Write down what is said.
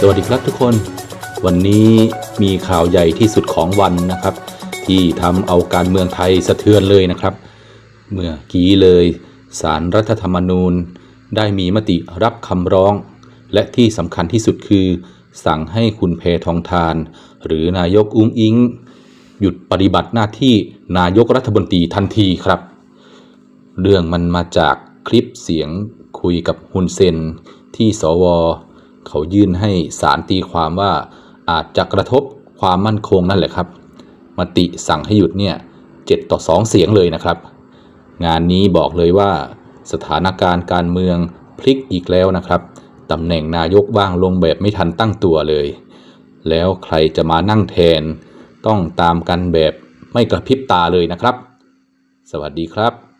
สวัสดีครับทุกคน วันนี้มีข่าวใหญ่ที่สุดของวันนะครับ ที่ทำเอาการเมืองไทยสะเทือนเลยนะครับ เมื่อกี้เลยสารรัฐธรรมนูญ ได้มีมติรับคำร้อง และที่สำคัญที่สุดคือ สั่งให้คุณเพทองทาน หรือนายกอุ้งอิง หยุดปฏิบัติหน้าที่นายกรัฐมนตรีทันทีครับ เรื่องมันมาจากคลิปเสียงคุยกับฮุนเซนที่สว เขายื่นให้สารตีความว่าอาจจะกระทบความมั่นคงนั่นแหละครับ มติสั่งให้หยุดเนี่ยเจ็ดต่อสองเสียงเลยนะครับ งานนี้บอกเลยว่า สถานการณ์การเมืองพลิกอีกแล้วนะครับตำแหน่งนายกว่างลงแบบไม่ทันตั้งตัวเลย แล้วใครจะมานั่งแทน ต้องตามกันแบบไม่กระพริบตาเลยนะครับ สวัสดีครับ